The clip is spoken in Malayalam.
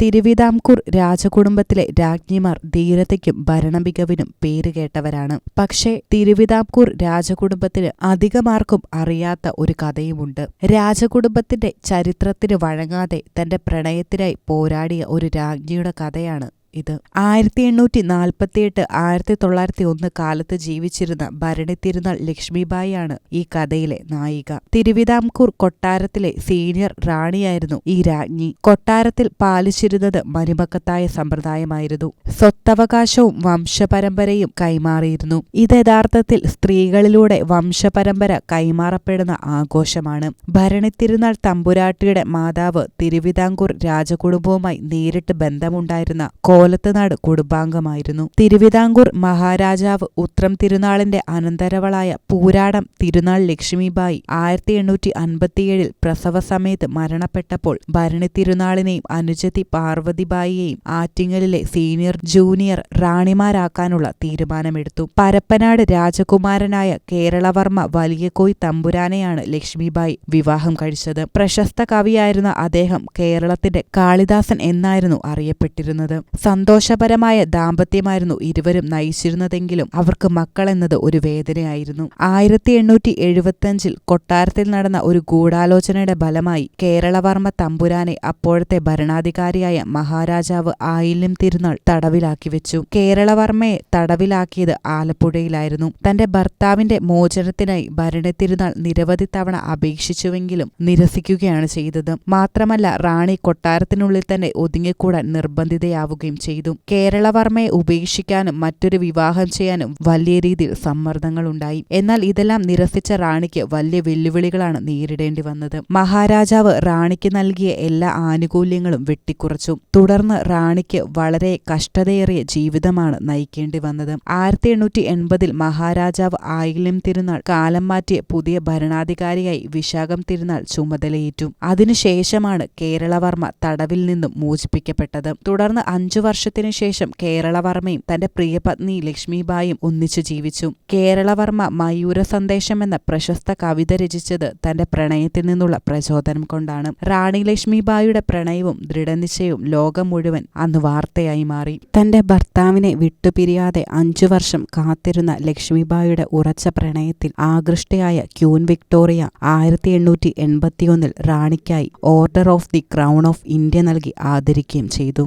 തിരുവിതാംകൂർ രാജകുടുംബത്തിലെ രാജ്ഞിമാർ ധീരതയ്ക്കും ഭരണമികവിനും പേരുകേട്ടവരാണ് പക്ഷേ തിരുവിതാംകൂർ രാജകുടുംബത്തിന് അധികമാർക്കും അറിയാത്ത ഒരു കഥയുമുണ്ട്. രാജകുടുംബത്തിന്റെ ചരിത്രത്തിന് വഴങ്ങാതെ തന്റെ പ്രണയത്തിനായി പോരാടിയ ഒരു രാജ്ഞിയുടെ കഥയാണ് ഇത്. ആയിരത്തി എണ്ണൂറ്റി നാൽപ്പത്തിയെട്ട് ആയിരത്തി തൊള്ളായിരത്തി ഒന്ന് കാലത്ത് ജീവിച്ചിരുന്ന ഭരണി തിരുനാൾ ലക്ഷ്മിബായിയാണ് ഈ കഥയിലെ നായിക. തിരുവിതാംകൂർ കൊട്ടാരത്തിലെ സീനിയർ റാണിയായിരുന്നു ഈ രാജ്ഞി. കൊട്ടാരത്തിൽ പാലിച്ചിരുന്നത് മരുമക്കത്തായ സമ്പ്രദായമായിരുന്നു. സ്വത്തവകാശവും വംശപരമ്പരയും കൈമാറിയിരുന്നു. ഇത് യഥാർത്ഥത്തിൽ സ്ത്രീകളിലൂടെ വംശപരമ്പര കൈമാറപ്പെടുന്ന ആഘോഷമാണ്. ഭരണിത്തിരുന്നാൾ തമ്പുരാട്ടിയുടെ മാതാവ് തിരുവിതാംകൂർ രാജകുടുംബവുമായി നേരിട്ട് ബന്ധമുണ്ടായിരുന്ന കോലത്തുനാട് കുടുംബാംഗമായിരുന്നു. തിരുവിതാംകൂർ മഹാരാജാവ് ഉത്രം തിരുനാളിന്റെ അനന്തരവളായ പൂരാടം തിരുനാൾ ലക്ഷ്മിബായി ആയിരത്തി എണ്ണൂറ്റി അൻപത്തിയേഴിൽ പ്രസവ സമയത്ത് മരണപ്പെട്ടപ്പോൾ ഭരണി തിരുനാളിനെയും അനുജത്തി പാർവതിബായിയെയും ആറ്റിങ്ങലിലെ സീനിയർ ജൂനിയർ റാണിമാരാക്കാനുള്ള തീരുമാനമെടുത്തു. പരപ്പനാട് രാജകുമാരനായ കേരളവർമ്മ വലിയകോയ് തമ്പുരാനെയാണ് ലക്ഷ്മിബായി വിവാഹം കഴിച്ചത്. പ്രശസ്ത കവിയായിരുന്ന അദ്ദേഹം കേരളത്തിന്റെ കാളിദാസൻ എന്നായിരുന്നു അറിയപ്പെട്ടിരുന്നത്. സന്തോഷപരമായ ദാമ്പത്യമായിരുന്നു ഇരുവരും നയിച്ചിരുന്നതെങ്കിലും അവർക്ക് മക്കളെന്നത് ഒരു വേദനയായിരുന്നു. ആയിരത്തി എണ്ണൂറ്റി എഴുപത്തിയഞ്ചിൽ കൊട്ടാരത്തിൽ നടന്ന ഒരു ഗൂഢാലോചനയുടെ ഫലമായി കേരളവർമ്മ തമ്പുരാനെ അപ്പോഴത്തെ ഭരണാധികാരിയായ മഹാരാജാവ് ആയില്യം തിരുനാൾ തടവിലാക്കി വെച്ചു. കേരളവർമ്മയെ തടവിലാക്കിയത് ആലപ്പുഴയിലായിരുന്നു. തന്റെ ഭർത്താവിന്റെ മോചനത്തിനായി ഭരണത്തിരുനാൾ നിരവധി തവണ അപേക്ഷിച്ചുവെങ്കിലും നിരസിക്കുകയാണ് ചെയ്തത്. മാത്രമല്ല റാണി കൊട്ടാരത്തിനുള്ളിൽ തന്നെ ഒതുങ്ങിക്കൂടാൻ നിർബന്ധിതയാവുകയും ചെയ്തു. കേരളവർമ്മയെ ഉപേക്ഷിക്കാനും മറ്റൊരു വിവാഹം ചെയ്യാനും വലിയ രീതിയിൽ സമ്മർദ്ദങ്ങളുണ്ടായി. എന്നാൽ ഇതെല്ലാം നിരസിച്ച റാണിക്ക് വലിയ വെല്ലുവിളികളാണ് നേരിടേണ്ടി വന്നത്. മഹാരാജാവ് റാണിക്ക് നൽകിയ എല്ലാ ആനുകൂല്യങ്ങളും വെട്ടിക്കുറച്ചു. തുടർന്ന് റാണിക്ക് വളരെ കഷ്ടതയേറിയ ജീവിതമാണ് നയിക്കേണ്ടി വന്നത്. ആയിരത്തി എണ്ണൂറ്റി എൺപതിൽ മഹാരാജാവ് ആയില്യം തിരുനാൾ കാലം മാറ്റിയ പുതിയ ഭരണാധികാരിയായി വിശാഖം തിരുനാൾ ചുമതലയേറ്റു. അതിനുശേഷമാണ് കേരളവർമ്മ തടവിൽ നിന്നും മോചിപ്പിക്കപ്പെട്ടത്. തുടർന്ന് അഞ്ചു വർഷത്തിനു ശേഷം കേരളവർമ്മയും തന്റെ പ്രിയപത്നി ലക്ഷ്മിബായും ഒന്നിച്ചു ജീവിച്ചു. കേരളവർമ്മ മയൂര സന്ദേശം എന്ന പ്രശസ്ത കവിത രചിച്ചത് തന്റെ പ്രണയത്തിൽ നിന്നുള്ള പ്രചോദനം കൊണ്ടാണ്. റാണി ലക്ഷ്മിബായിയുടെ പ്രണയവും ദൃഢനിശ്ചയവും ലോകം മുഴുവൻ അന്ന് വാർത്തയായി മാറി. തന്റെ ഭർത്താവിനെ വിട്ടുപിരിയാതെ അഞ്ചു വർഷം കാത്തിരുന്ന ലക്ഷ്മിബായിയുടെ ഉറച്ച പ്രണയത്തിൽ ആകൃഷ്ടയായ ക്യൂൻ വിക്ടോറിയ ആയിരത്തി എണ്ണൂറ്റി എൺപത്തിയൊന്നിൽ റാണിക്കായി order of the crown of India നൽകി ആദരിക്കുകയും ചെയ്തു.